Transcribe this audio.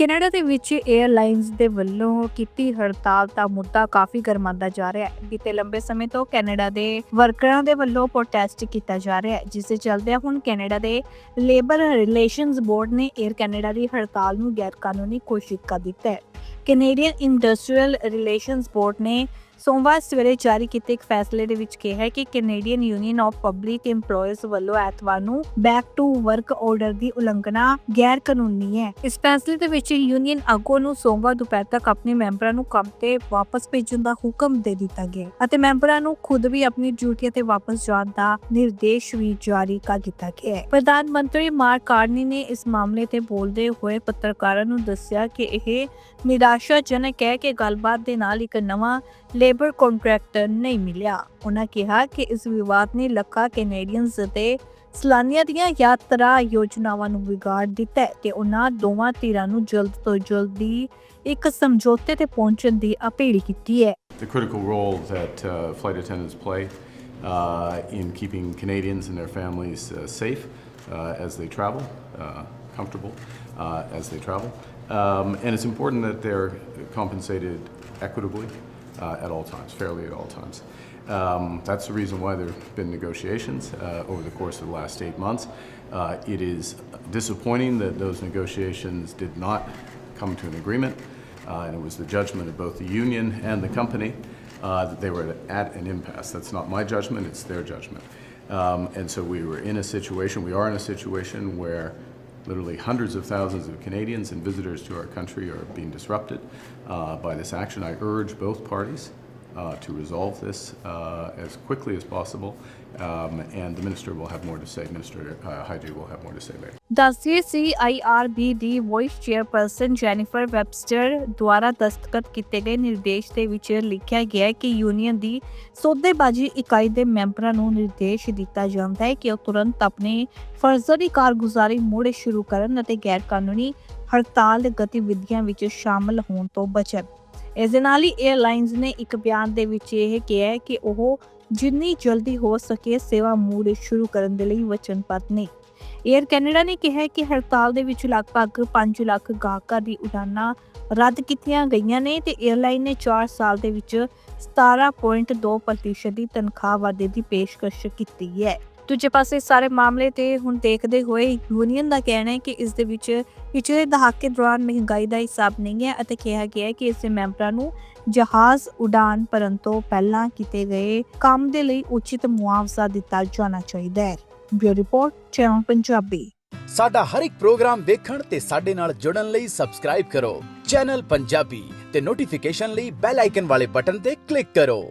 Canada ਦੇ ਵਿੱਚ airlines ਦੇ ਵੱਲੋਂ ਕੀਤੀ ਹੜਤਾਲ ਦਾ ਮੁੱਦਾ ਕਾਫੀ ਗਰਮਾਉਂਦਾ ਜਾ ਰਿਹਾ ਹੈ। ਬੀਤੇ ਲੰਬੇ ਸਮੇਂ ਤੋਂ ਕੈਨੇਡਾ ਦੇ ਵਰਕਰਾਂ ਦੇ ਵੱਲੋਂ ਪ੍ਰੋਟੈਸਟ ਕੀਤਾ ਜਾ ਰਿਹਾ ਹੈ, ਜਿਸ ਦੇ ਚੱਲਦਿਆਂ ਹੁਣ ਕੈਨੇਡਾ ਦੇ ਲੇਬਰ ਰਿਲੇਸ਼ਨਸ ਬੋਰਡ ਨੇ 에ਅਰ ਕੈਨੇਡਾ ਦੀ ਹੜਤਾਲ ਨੂੰ ਗੈਰ ਕਾਨੂੰਨੀ ਘੋਸ਼ਿਤ ਕਰ ਦਿੱਤਾ ਹੈ। ਕੈਨੇਡੀਅਨ ਇੰਡਸਟਰੀਅਲ ਰਿਲੇਸ਼ਨਸ ਬੋਰਡ ਨੇ ਸੋਮਵਾਰ ਸਵੇਰੇ ਜਾਰੀ ਕੀਤੇ ਇੱਕ ਫੈਸਲੇ ਦੇ ਵਿੱਚ ਕਿਹਾ ਹੈ ਕਿ Canadian union of public EMPLOYEES ਵੱਲੋਂ ਐਤਵਾਰ ਨੂੰ ਬੈਕ ਟੂ ਵਰਕ ਆਰਡਰ ਦੀ ਉਲੰਘਣਾ ਗੈਰ ਕਾਨੂੰਨੀ ਹੈ। ਇਸ ਫੈਸਲੇ ਦੇ ਵਿੱਚ ਯੂਨੀਅਨ ਆਗੂ ਨੂੰ ਸੋਮਵਾਰ ਦੁਪਹਿਰ ਤੱਕ ਆਪਣੇ ਮੈਂਬਰਾਂ ਨੂੰ ਕੰਮ ਤੇ ਵਾਪਸ ਭੇਜਣ ਦਾ ਹੁਕਮ ਦੇ ਦਿੱਤਾ ਗਿਆ ਅਤੇ ਮੈਂਬਰਾਂ ਨੂੰ ਖੁਦ ਵੀ ਆਪਣੀ ਡਿਊਟੀਆਂ ਤੇ ਵਾਪਸ ਜਾਣ ਦਾ ਨਿਰਦੇਸ਼ ਵੀ ਜਾਰੀ ਕਰ ਦਿੱਤਾ ਗਿਆ ਹੈ। ਪ੍ਰਧਾਨ ਮੰਤਰੀ ਮਾਰਕ ਕਾਰਨੀ ਨੇ ਇਸ ਮਾਮਲੇ ਤੇ ਬੋਲਦੇ ਹੋਏ ਪੱਤਰਕਾਰਾਂ ਨੂੰ ਦੱਸਿਆ ਕਿ ਇਹ ਨਿਰਾਸ਼ਾਜਨਕ ਹੈ ਕਿ ਗੱਲਬਾਤ ਦੇ ਨਾਲ ਇੱਕ ਨਵਾਂ ਲੇਬਰ ਕੰਟਰੈਕਟਰ ਨਹੀਂ ਮਿਲਿਆ ਉਹਨਾਂ ਕਿਹਾ ਕਿ ਇਸ ਵਿਵਾਦ ਨੇ ਲੱਖਾਂ ਕੈਨੇਡੀਅਨਸ ਅਤੇ ਸਲਾਨੀਆਂ ਦੀਆਂ ਯਾਤਰਾ ਯੋਜਨਾਵਾਂ ਨੂੰ ਵਿਗਾੜ ਦਿੱਤਾ ਹੈ ਤੇ ਉਹਨਾਂ ਦੋਵਾਂ ਧਿਰਾਂ ਨੂੰ ਜਲਦ ਤੋਂ ਜਲਦੀ ਇੱਕ ਸਮਝੌਤੇ ਤੇ ਪਹੁੰਚਣ ਦੀ ਅਪੀਲ ਕੀਤੀ ਹੈ the critical role that uh, flight attendants play uh, in keeping Canadians and their families uh, safe uh, as they travel, uh, comfortable uh, as they travel. Um, and it's important that they're compensated equitably uh, at all times, fairly at all times. Um, that's the reason why there have been negotiations uh, over the course of the last eight months. Uh, it is disappointing that those negotiations did not come to an agreement. Uh, and it was the judgment of both the union and the company uh, that they were at an impasse. That's not my judgment, it's their judgment. Um, and so we were in a situation, we are in a situation where literally hundreds of thousands of Canadians and visitors to our country are being disrupted uh, by this action. I urge both parties uh, to resolve this uh, as quickly as possible, um, and the minister will have more to say. Minister uh, Haji will have more to say later. ਦੱਸਿਏ CIRB ਦੀ vice chairperson Jennifer Webster ਦੁਆਰਾ ਦਸਤਖਤ ਕੀਤੇ ਗਏ ਨਿਰਦੇਸ਼ ਦੇ ਵਿੱਚ ਲਿਖਿਆ ਗਿਆ ਹੈ ਕਿ ਯੂਨੀਅਨ ਦੀ ਸੌਦੇਬਾਜ਼ੀ ਇਕਾਈ ਦੇ ਮੈਂਬਰਾਂ ਨੂੰ ਨਿਰਦੇਸ਼ ਦਿੱਤਾ ਜਾਂਦਾ ਹੈ ਕਿ ਉਹ ਤੁਰੰਤ ਆਪਣੇ ਫਰਜ਼ਾਂ ਦੀ ਕਾਰਗੁਜ਼ਾਰੀ ਮੁੜ ਸ਼ੁਰੂ ਕਰਨ ਅਤੇ ਗੈਰ ਕਾਨੂੰਨੀ ਹੜਤਾਲ ਗਤੀਵਿਧੀਆਂ ਵਿੱਚ ਸ਼ਾਮਲ ਹੋਣ ਤੋਂ ਬਚਣ ਇਸ ਦੇ ਨਾਲ ਹੀ 에ਅਰਲਾਈਨਸ ਨੇ ਇੱਕ ਬਿਆਨ ਦੇ ਵਿੱਚ ਇਹ ਕਿਹਾ ਕਿ ਉਹ ਜਿੰਨੀ ਜਲਦੀ ਹੋ ਸਕੇ ਸੇਵਾ ਮੂਲ ਸ਼ੁਰੂ ਕਰਨ ਦੇ ਲਈ ਵਚਨਬੱਧ ਨੇ। 에ਅਰ ਕੈਨੇਡਾ ਨੇ ਕਿਹਾ ਕਿ ਹੜਤਾਲ ਦੇ ਵਿੱਚ ਲਗਭਗ 5 ਲੱਖ ਗਾਹਕਾਂ ਦੀ ਉਡਾਨਾਂ ਰੱਦ ਕੀਤੀਆਂ ਗਈਆਂ ਨੇ ਤੇ 에ਅਰਲਾਈਨ ਨੇ 4 ਸਾਲ ਦੇ ਵਿੱਚ 17.2% ਦੀ ਤਨਖਾਹ ਵਾਧੇ ਦੀ ਪੇਸ਼ਕਸ਼ ਕੀਤੀ ਹੈ। ਦੂਜੇ ਪਾਸੇ ਸਾਰੇ ਮਾਮਲੇ ਤੇ ਹੁਣ ਦੇਖਦੇ ਹੋਏ ਯੂਨੀਅਨ ਦਾ ਕਹਿਣਾ ਹੈ ਕਿ ਇਸ ਦੇ ਵਿੱਚ ਪਿਛਲੇ ਦਹਾਕੇ ਦੌਰਾਨ ਮਹਿੰਗਾਈ ਦਾ ਹਿਸਾਬ ਨਹੀਂ ਹੈ ਅਤੇ ਕਿਹਾ ਗਿਆ ਹੈ ਕਿ ਇਸ ਦੇ ਮੈਂਬਰਾਂ ਨੂੰ ਜਹਾਜ਼ ਉਡਾਨ ਭਰਨ ਤੋਂ ਪਹਿਲਾਂ ਕੀਤੇ ਗਏ ਕੰਮ ਦੇ ਲਈ ਉਚਿਤ ਮੁਆਵਜ਼ਾ ਦਿੱਤਾ ਜਾਣਾ ਚਾਹੀਦਾ ਹੈ। Bureau report, channel Punjabi. ਸਾਡਾ ਹਰ ਇੱਕ ਪ੍ਰੋਗਰਾਮ ਵੇਖਣ ਤੇ ਸਾਡੇ ਨਾਲ ਜੁੜਨ ਲਈ ਸਬਸਕ੍ਰਾਈਬ ਕਰੋ। ਚੈਨਲ ਪੰਜਾਬੀ ਤੇ ਨੋਟੀਫਿਕੇਸ਼ਨ ਲਈ ਬੈਲ ਆਈਕਨ ਵਾਲੇ ਬਟਨ ਤੇ ਕਲਿੱਕ ਕਰੋ।